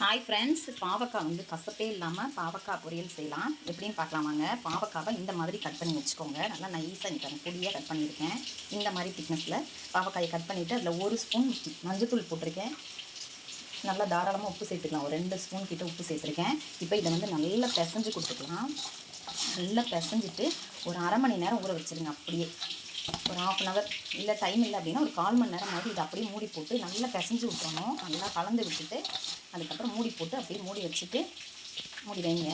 Hi friends பாவக்காய் வந்து கசப்பே இல்லாமல் பாவக்காய் பொரியல் செய்யலாம். எப்படின்னு பார்க்கலாம் வாங்க. பாவக்காவை இந்த மாதிரி கட் பண்ணி வச்சுக்கோங்க. நல்லா நைஸாக நிற்கிறேன் பொடியாக கட் பண்ணியிருக்கேன். இந்த மாதிரி திக்னஸில் பாவக்காயை கட் பண்ணிவிட்டு அதில் ஒரு ஸ்பூன் மஞ்சத்தூள் போட்டிருக்கேன். நல்லா தாராளமாக உப்பு சேர்த்துக்கலாம். ஒரு ரெண்டு ஸ்பூன் கிட்ட உப்பு சேர்த்துருக்கேன். இப்போ இதை வந்து நல்லா பிசைஞ்சு கொடுத்துக்கலாம். நல்லா பிசைஞ்சிட்டு ஒரு அரை மணி நேரம் ஊற வச்சுருங்க. அப்படியே ஒரு ஆஃப் அன் ஹவர் இல்லை டைம் இல்லை அப்படின்னா ஒரு கால் மணி நேரம் மாதிரி இதை அப்படியே மூடி போட்டு நல்லா பிசைஞ்சு விட்டுறணும். நல்லா கலந்து விட்டுட்டு அதுக்கப்புறம் மூடி போட்டு அப்படியே மூடி வச்சுட்டு மூடி வைங்க.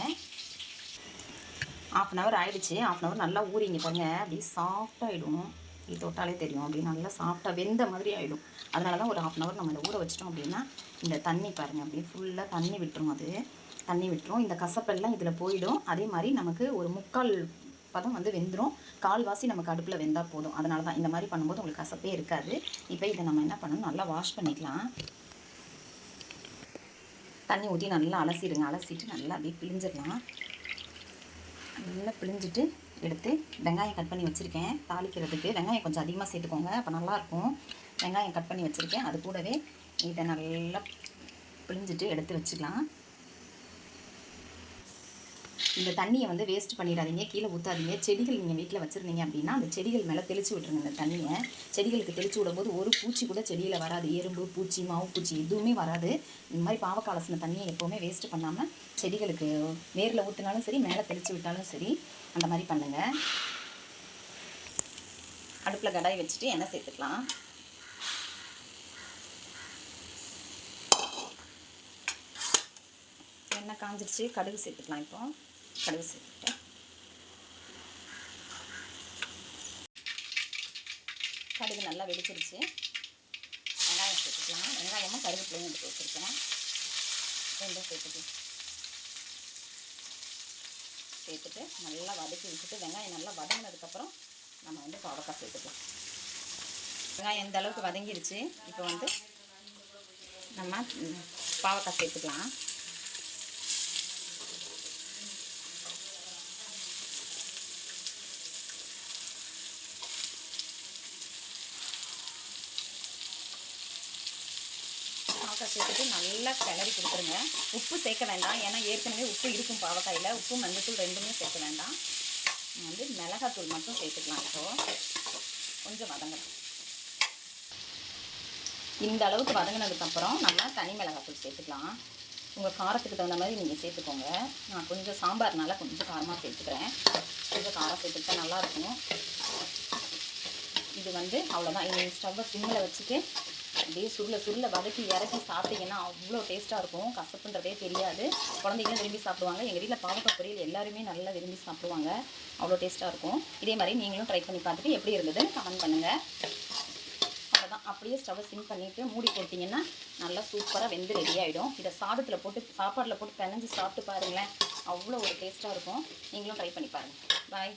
ஆஃப் அன் ஹவர் ஆயிடுச்சு. ஆஃப் அன் ஹவர் நல்லா ஊறிங்க பாருங்க. அப்படியே சாஃப்டாகிடும் இது தொட்டாலே தெரியும். அப்படியே நல்லா சாஃப்டாக வெந்த மாதிரி ஆகிடும் அதனால தான் ஒரு ஆஃப் அன் ஹவர் நம்ம இதை ஊற வச்சிட்டோம் அப்படின்னா இந்த தண்ணி பாருங்கள் அப்படியே ஃபுல்லாக தண்ணி விட்டுரும் அது. தண்ணி விட்டுரும். இந்த கசப்பெல்லாம் இதில் போயிடும். அதே மாதிரி நமக்கு ஒரு முக்கால் பதம் வந்து வெந்துடும் கால்வாசி நமக்கு அடுப்பில் வெந்தால் போதும். அதனால தான் இந்த மாதிரி பண்ணும்போது உங்களுக்கு கசப்பே இருக்காது. இப்போ இதை நம்ம என்ன பண்ணணும்? நல்லா வாஷ் பண்ணிக்கலாம். தண்ணி ஊற்றி நல்லா அலசிடுங்க. அலசிட்டு நல்லா அப்படியே பிழிஞ்சிடலாம். நல்லா பிழிஞ்சிட்டு எடுத்து வெங்காயம் கட் பண்ணி வச்சுருக்கேன். தாளிக்கிறதுக்கு வெங்காயம் கொஞ்சம் அதிகமாக சேர்த்துக்கோங்க. அப்போ நல்லாயிருக்கும். வெங்காயம் கட் பண்ணி வச்சுருக்கேன். அது கூடவே இதை நல்லா பிழிஞ்சிட்டு எடுத்து வச்சுக்கலாம். இந்த தண்ணியை வந்து வேஸ்ட் பண்ணிடாதீங்க கீழே ஊற்றாதீங்க செடிகள் நீங்கள் வீட்டில் வச்சுருந்தீங்க அப்படின்னா அந்த செடிகள் மேலே தெளித்து விட்ருங்க இந்த தண்ணியை. செடிகளுக்கு தெளித்து விடும்போது ஒரு பூச்சி கூட செடியில் வராது. எறும்பு பூச்சி மாவு பூச்சி எதுவுமே வராது. இந்த மாதிரி பாவக்காலசின தண்ணியை எப்போவுமே வேஸ்ட் பண்ணாமல் செடிகளுக்கு நேரில் ஊற்றினாலும் சரி மேலே தெளித்து விட்டாலும் சரி அந்த மாதிரி பண்ணுங்கள் அடுப்பில் கடாய் வச்சுட்டு எண்ணெய் சேர்த்துக்கலாம். எண்ணெய் காஞ்சிருச்சு கடுகு சேர்த்துக்கலாம் இப்போ. கடுகு சேர்த்துட்டேன் கடுகு நல்லா வெடிச்சிருச்சு. வெங்காயம் சேர்த்துக்கலாம். வெங்காயமும் கருவேப்பிலையும் எடுத்து வச்சுருக்கேன். ரெண்டும் சேர்த்துக்கலாம். சேர்த்துட்டு நல்லா வதக்கி விட்டுட்டு வெங்காயம் நல்லா வதங்கினதுக்கப்புறம் நம்ம வந்து பாவக்காய் சேர்த்துக்கலாம். வெங்காயம் எந்த அளவுக்கு வதங்கிருச்சு. இப்போ வந்து நம்ம பாவக்காய் சேர்த்துக்கலாம். பாவக்காய் சேர்த்துட்டு நல்லா கிளறி கொடுத்துருங்க. உப்பு சேர்க்க வேண்டாம். ஏன்னா ஏற்கனவே உப்பு இருக்கும் பாவக்காயில். உப்பு மஞ்சத்தூள் ரெண்டுமே சேர்க்க வேண்டாம். வந்து மிளகாத்தூள் மட்டும் சேர்த்துக்கலாம். இப்போது கொஞ்சம் வதங்கணும் இந்த அளவுக்கு வதங்கினதுக்கப்புறம் நம்ம தனி மிளகாத்தூள் சேர்த்துக்கலாம். உங்கள் காரத்துக்கு தகுந்த மாதிரி நீங்கள் சேர்த்துக்கோங்க. நான் கொஞ்சம் சாம்பார்னால கொஞ்சம் காரமாக சேர்த்துக்கிறேன். கொஞ்சம் காரம் சேர்த்துக்கிட்டா நல்லாயிருக்கும் இது வந்து அவ்வளோதான் இந்த ஸ்டவ்வை சிம்மில் வச்சுட்டு அப்படியே சுருள சுருள வதக்கி இறக்கி சாப்பிட்டீங்கன்னா அவ்வளோ டேஸ்ட்டாக இருக்கும். கசப்புன்றதே தெரியாது. குழந்தைங்களும் விரும்பி சாப்பிடுவாங்க. எங்கள் வீட்டில் பாவக்காய் பொரியல் எல்லாருமே நல்லா விரும்பி சாப்பிடுவாங்க. அவ்வளோ டேஸ்ட்டாக இருக்கும். இதே மாதிரி நீங்களும் ட்ரை பண்ணி பார்த்துட்டு எப்படி இருந்ததுன்னு கமெண்ட் பண்ணுங்கள் அவ்வளோதான் அப்படியே ஸ்டவ்வை சிம் பண்ணிவிட்டு மூடி போட்டிங்கன்னா நல்லா சூப்பராக வெந்து ரெடி ஆகிடும் இதை சாதத்தில் போட்டு சாப்பாட்டில் போட்டு பிணைஞ்சு சாப்பிட்டு பாருங்களேன். அவ்வளோ ஒரு டேஸ்ட்டாக இருக்கும். நீங்களும் ட்ரை பண்ணி பாருங்கள் பாய்